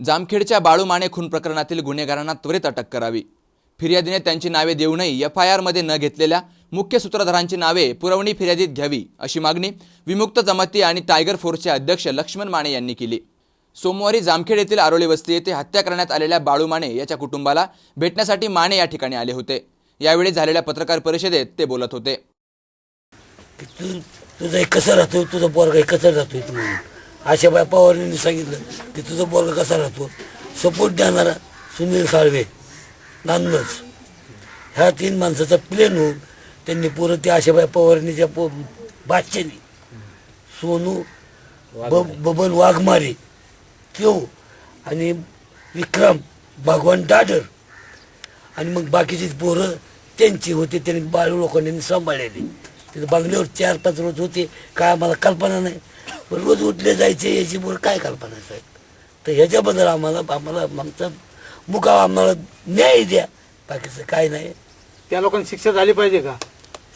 जामखेडच्या बाळू माने खून प्रकरणातील गुन्हेगारांना त्वरित अटक करावी. फिर्यादीने त्यांची नावे देऊनही एफ आय आरमध्ये न घेतलेल्या मुख्य सूत्रधारांची नावे पुरवणी फिर्यादीत घ्यावी अशी मागणी विमुक्त जमाती आणि टायगर फोर्सचे अध्यक्ष लक्ष्मण माने यांनी केली. सोमवारी जामखेड येथील आरोली वस्ती येथे हत्या करण्यात आलेल्या बाळू माने याच्या कुटुंबाला भेटण्यासाठी माने या ठिकाणी आले होते. यावेळी झालेल्या पत्रकार परिषदेत ते बोलत होते. तुझा एक कसा राहतो तुझा पोरगा एक कसा तू आशाबाई पवारांनी सांगितलं की तुझा पोरगा कसा राहतो? सपोर्ट देणारा सुनील साळवे नांदच ह्या तीन माणसाचा प्लेन होऊन त्यांनी पुरं त्या आशाबाई पवारांनीच्या पो बादशानी सोनू ब बबन वाघमारे त्यो आणि विक्रम भगवान डाडर आणि मग बाकीची पोरं त्यांची होते त्यांनी बाळू लोकांनी सांभाळलेली. तिथे बंगल्यावर चार पाच रोज होते काय आम्हाला कल्पना नाही. पण रोज उठले जायचे याची बोल काय कल्पना आहे साहेब? तर ह्याच्याबद्दल आम्हाला आम्हाला आमचा मुकावा आम्हाला न्याय द्या. बाकीचं काय नाही. त्या लोकांना शिक्षा झाली पाहिजे का?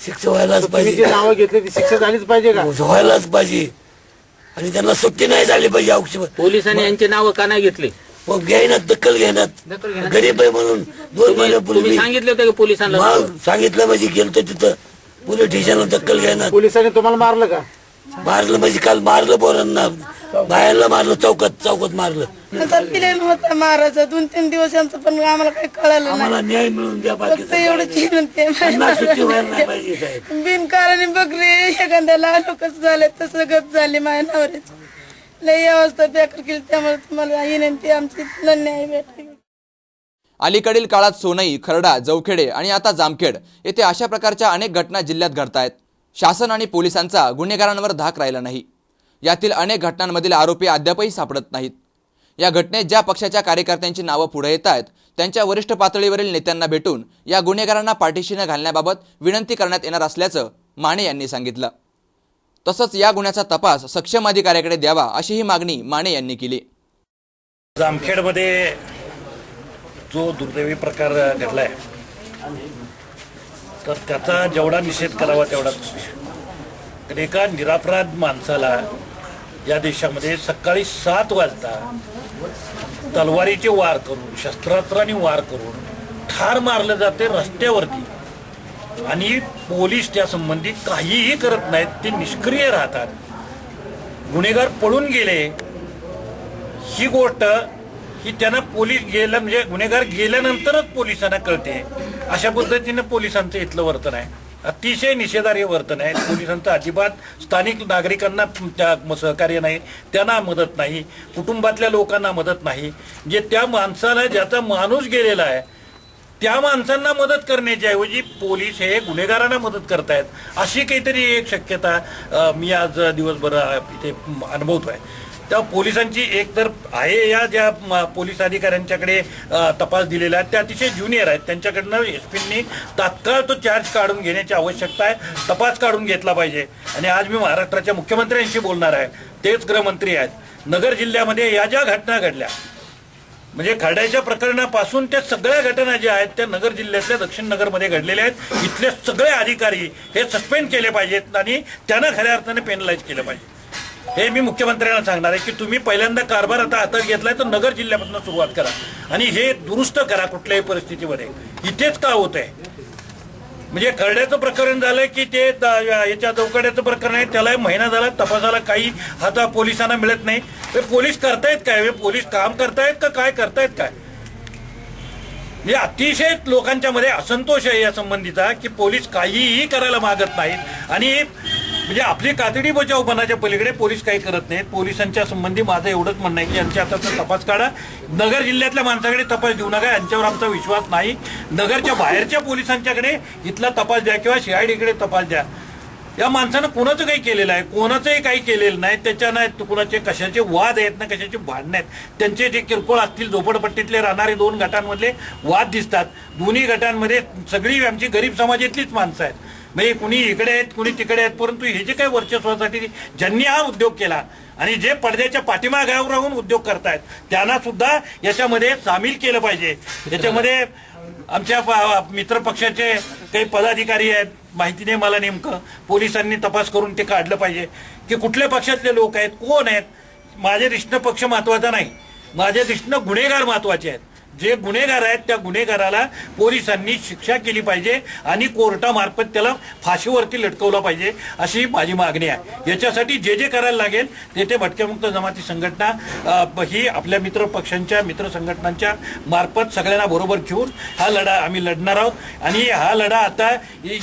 शिक्षा व्हायलाच तुम्ही पाहिजे. जे नावं घेतली ती शिक्षा झालीच पाहिजे का? व्हायलाच पाहिजे. आणि त्यांना सुट्टी नाही झाली पाहिजे औक्षण पोलिसांनी यांची नावं का नाही घेतली? मग घ्यायनात दखल घेण्यात दखल घेण्यात. गरीब आहे म्हणून दोन तुम्ही महिन्यापूर्वी सांगितले होते की पोलिसांना? मग सांगितलं म्हणजे गेलतो तिथं. पोलीस स्टेशनला दखल घेणार पोलिसांनी तुम्हाला मारलं का? मारलं म्हणजे काल मारलं पोरांना. बाहेरला मारलं चौकात चौकात मारलं. नंतर प्लेन होता महाराजा दोन तीन दिवस यांचं पण आम्हाला काही कळालं नाही. आम्हाला न्याय मिळून द्या बाकी फक्त एवढं विनंती त्यांना सुट्टी व्हायला नाही पाहिजे साहेब. बकरी एखाद्याला कसं झालं तसं गप झाली माझ्या नवऱ्याची. लई अवस्था बेकार केली त्यामुळे तुम्हाला विनंती आमची न्याय भेटली अलीकडील काळात सोनई खरडा जवखेडे आणि आता जामखेड येथे अशा प्रकारच्या अनेक घटना जिल्ह्यात घडत आहेत शासन आणि पोलिसांचा गुन्हेगारांवर धाक राहिला नाही. यातील अनेक घटनांमधील आरोपी अद्यापही सापडत नाहीत. या घटनेत ज्या पक्षाच्या कार्यकर्त्यांची नावं पुढे येत आहेत त्यांच्या वरिष्ठ पातळीवरील नेत्यांना भेटून या गुन्हेगारांना पाठीशीनं घालण्याबाबत विनंती करण्यात येणार असल्याचं माने यांनी सांगितलं. तसंच या गुन्ह्याचा तपास सक्षम अधिकाऱ्याकडे द्यावा अशीही मागणी माने यांनी केली. जामखेडमध्ये जो दुर्दैवी प्रकार घडलाय तर त्याचा जेवढा निषेध करावा तेवढा तर एका निरापराध माणसाला या देशामध्ये सकाळी सात वाजता तलवारीचे वार करून शस्त्रास्त्राने वार करून ठार मारलं जाते रस्त्यावरती. आणि पोलीस त्यासंबंधी काहीही करत नाहीत ते निष्क्रिय राहतात. गुन्हेगार पळून गेले. ही गोष्ट ही त्यांना पोलीस गेलं म्हणजे गुन्हेगार गेल्यानंतरच पोलिसांना कळते अशा पद्धतीने पोलिसांचं इथलं वर्तन आहे. अतिशय निषेधार्ह वर्तन आहे. पोलिसांचं अजिबात स्थानिक नागरिकांना त्या सहकार्य नाही. त्यांना मदत नाही. कुटुंबातल्या लोकांना मदत नाही. जे त्या माणसाला ज्याचा माणूस गेलेला आहे त्या माणसांना मदत करण्याच्या ऐवजी पोलीस हे गुन्हेगारांना मदत करतायत. अशी काहीतरी एक शक्यता मी आज दिवसभर इथे इथे अनुभवतोय. त्या पोलिसांची एक तर आहे या ज्या पोलीस अधिकाऱ्यांच्याकडे तपास दिलेला आहे त्या अतिशय ज्युनियर आहेत. त्यांच्याकडनं एस पींनी तात्काळ तो चार्ज काढून घेण्याची आवश्यकता आहे. तपास काढून घेतला पाहिजे. आणि आज मी महाराष्ट्राच्या मुख्यमंत्र्यांशी बोलणार आहे. तेच गृहमंत्री आहेत. नगर जिल्ह्यामध्ये या ज्या घटना घडल्या म्हणजे खरड्याच्या प्रकरणापासून त्या सगळ्या घटना ज्या आहेत त्या नगर जिल्ह्यातल्या दक्षिण नगरमध्ये घडलेल्या आहेत. इथले सगळे अधिकारी हे सस्पेंड केले पाहिजेत आणि त्यांना खऱ्या अर्थाने पेनलाइज केलं पाहिजे. हे मी मुख्यमंत्र्यांना सांगणार आहे की तुम्ही पहिल्यांदा कारभार आता हातात घेतलाय तर नगर जिल्ह्यापासून सुरुवात करा. आणि हे दुरुस्त करा कुठल्याही परिस्थितीमध्ये. इथेच का होत आहे? म्हणजे खरड्याचं प्रकरण झालंय की ते याच्या चौकड्याचं प्रकरण आहे त्याला महिना झाला तपासाला काही आता पोलिसांना मिळत नाही. हे पोलीस करतायत काय? हे पोलीस काम करतायत का काय करतायत काय? म्हणजे अतिशय लोकांच्या मध्ये असंतोष आहे या संबंधीचा की पोलीस काहीही करायला मागत नाहीत. आणि म्हणजे आपली कातडी बचावपणाच्या पलीकडे पोलीस काही करत नाहीत. पोलिसांच्या संबंधी माझं एवढंच म्हणणं आहे की यांच्या हाताचा तपास काढा. नगर जिल्ह्यातल्या माणसाकडे तपास देऊ नका यांच्यावर आमचा विश्वास नाही. नगरच्या बाहेरच्या पोलिसांच्याकडे इथला तपास द्या किंवा सीआयडीकडे तपास द्या. या माणसानं कोणाचं काही केलेलं आहे? कोणाचंही काही केलेलं नाही. त्याच्या नाही कुणाचे कशाचे वाद आहेत ना कशाचे भांडणं आहेत? त्यांचे जे किरकोळ असतील झोपडपट्टीतले राहणारे दोन गटांमधले वाद दिसतात. दोन्ही गटांमध्ये सगळी आमची गरीब समाजातलीच माणसं आहेत. म्हणजे कुणी इकडे आहेत कुणी तिकडे आहेत परंतु हे जे काही वर्चस्वासाठी ज्यांनी हा उद्योग केला आणि जे पडद्याच्या पाठीमागावर राहून उद्योग करतायत त्यांना सुद्धा याच्यामध्ये सामील केलं पाहिजे. याच्यामध्ये आमच्या मित्रपक्षाचे मित्र पक्षाचे काही पदाधिकारी आहेत माहिती नाही मला नेमकं. पोलिसांनी तपास करून ते काढलं पाहिजे. की कुठल्या पक्षातले लोक आहेत कोण आहेत? माझे रिष्ण पक्ष महत्त्वाचा नाही. माझ्या दृष्टीनं गुन्हेगार महत्त्वाचे आहेत. जे गुन्हेगार आहेत त्या गुन्हेगाराला पोलिसांनी शिक्षा केली पाहिजे आणि कोर्टामार्फत त्याला फाशीवरती लटकवलं पाहिजे अशी माझी मागणी आहे. याच्यासाठी जे जे करायला लागेल ते ते भटक्यामुक्त जमाती संघटना ही आपल्या मित्र पक्षांच्या मित्र संघटनांच्या मार्फत सगळ्यांना बरोबर घेऊन हा लढा आम्ही लढणार आहोत. आणि हा लढा आता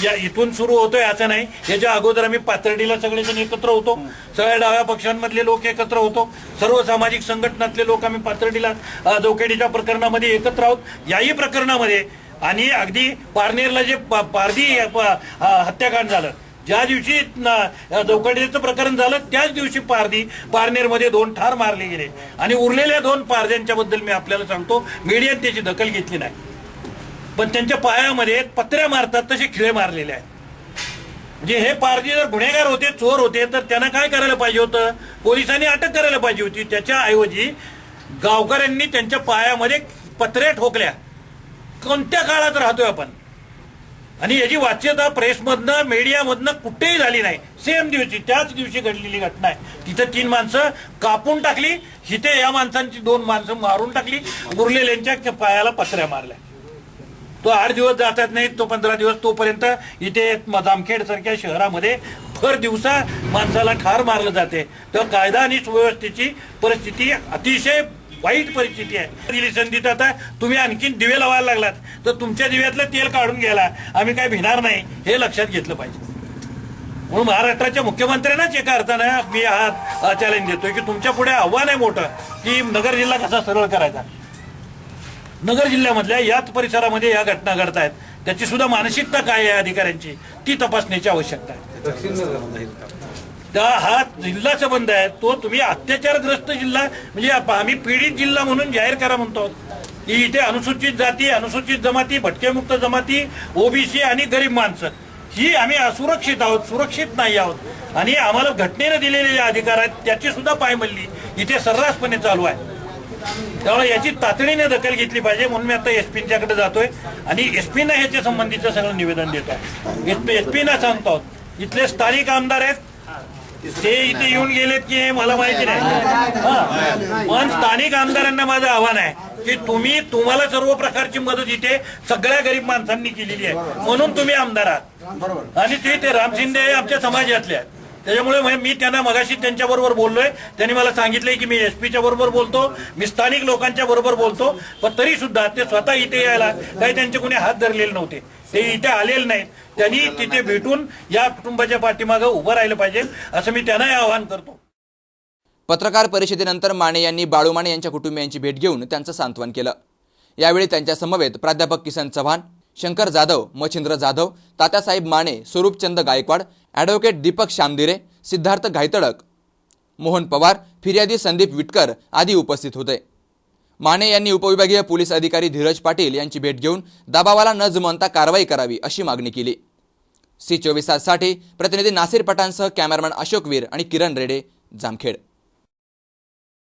या इथून सुरू होतोय असं नाही. याच्या अगोदर आम्ही पाथर्डीला सगळेजण एकत्र होतो. सगळ्या डाव्या पक्षांमधले लोक एकत्र होतो. सर्व सामाजिक संघटनातले लोक आम्ही पाथर्डीला अ, प्रकरणामध्ये प्रकरणामध्ये एकत्र आहोत. याही प्रकरणामध्ये आणि अगदी पारनेरला जे पारधी हत्याकांड झालं ज्या दिवशी चौकटीचं प्रकरण झालं त्याच दिवशी पारधी पारनेरमध्ये दोन ठार मारले गेले. आणि उरलेल्या दोन पारध्यांच्या बद्दल मी आपल्याला सांगतो मीडियात त्याची दखल घेतली नाही. पण त्यांच्या पायामध्ये पत्र्या मारतात तसे खिळे मारलेले आहेत. म्हणजे हे पारधी जर गुन्हेगार होते चोर होते तर त्यांना काय करायला पाहिजे होतं? पोलिसांनी अटक करायला पाहिजे होती. त्याच्या ऐवजी गावकऱ्यांनी त्यांच्या पायामध्ये पत्रे ठोकल्या. कोणत्या काळात राहतोय आपण? आणि याची वाच्यता प्रेसमधनं मीडियामधनं कुठेही झाली नाही. सेम दिवशी त्याच दिवशी घडलेली घटना आहे. तिथं तीन माणसं कापून टाकली. इथे या माणसांची दोन माणसं मारून टाकली. उरलेल्यांच्या पायाला पत्र्या मारल्या. तो आठ दिवस जातात नाही तो पंधरा दिवस तोपर्यंत इथे जामखेड सारख्या शहरामध्ये भर दिवसा माणसाला ठार मारलं जाते. तर कायदा आणि सुव्यवस्थेची परिस्थिती अतिशय वाईट परिस्थिती आहे. दिली संधी तर आता तुम्ही आणखीन दिवे लावायला लागलात. तर तुमच्या दिव्यातलं तेल काढून घ्यायला आम्ही काय भिणार नाही हे लक्षात घेतलं पाहिजे. म्हणून महाराष्ट्राच्या मुख्यमंत्र्यांनाच एका अर्थानं मी हा चॅलेंज देतोय की तुमच्यापुढे आव्हान आहे मोठं की नगर जिल्हा कसा सरळ करायचा. नगर जिल्ह्यामधल्या याच परिसरामध्ये या घटना घडत आहेत त्याची सुद्धा मानसिकता काय आहे अधिकाऱ्यांची? ती तपासण्याची आवश्यकता आहे. त्या हा जिल्हा संबंध आहे. तो तुम्ही अत्याचारग्रस्त जिल्हा म्हणजे आम्ही पीडित जिल्हा म्हणून जाहीर करा म्हणतो. की इथे अनुसूचित जाती अनुसूचित जमाती भटकेमुक्त जमाती ओबीसी आणि गरीब माणसं. ही आम्ही असुरक्षित आहोत सुरक्षित नाही आहोत. आणि आम्हाला घटनेनं दिलेले जे अधिकार आहेत त्याची सुद्धा पायमल्ली इथे सर्रासपणे चालू आहे. त्यामुळे याची तातडीने दखल घेतली पाहिजे म्हणून मी आता एसपींच्याकडे जातोय. आणि एसपीना ह्याच्या संबंधीचं सगळं निवेदन देतो आहे एसपी एसपीना सांगतो. आहोत. इथले स्थानिक आमदार आहेत ते इथे येऊन गेलेत की हे मला माहिती नाही. पण स्थानिक आमदारांना माझं आव्हान आहे की तुम्ही तुम्हाला सर्व प्रकारची मदत इथे सगळ्या गरीब माणसांनी केलेली आहे. म्हणून तुम्ही आमदार आहात. आणि ते राम शिंदे आमच्या समाजातले आहेत. त्याच्यामुळे मी त्यांना मगाशी त्यांच्या बरोबर बोललोय. त्यांनी मला सांगितलंय की मी एसपीच्या बरोबर बोलतो मी स्थानिक लोकांच्या बरोबर बोलतो पण तरी सुद्धा ते स्वतः इथे यायला काही त्यांचे कोणी हात धरलेले नव्हते. ते इथे आलेले नाहीत. त्यांनी तिथे भेटून या कुटुंबाच्या पाठीमागं उभं राहिलं पाहिजे असं मी त्यांनाही आवाहन करतो. पत्रकार परिषदेनंतर माने यांनी बाळू माने यांच्या कुटुंबियांची भेट घेऊन त्यांचं सांत्वन केलं. यावेळी त्यांच्या समवेत प्राध्यापक किसन चव्हाण शंकर जाधव मच्छिंद्र जाधव तात्यासाहेब माने स्वरूपचंद गायकवाड ॲडव्होकेट दीपक शामदिरे सिद्धार्थ घायतडक मोहन पवार फिर्यादी संदीप विटकर आदी उपस्थित होते. माने यांनी उपविभागीय पोलीस अधिकारी धीरज पाटील यांची भेट घेऊन दबावाला न जुमानता कारवाई करावी अशी मागणी केली. सी चोवीस ताससाठी प्रतिनिधी नासिर पठाणसह कॅमेरामॅन अशोकवीर आणि किरण रेडे जामखेड.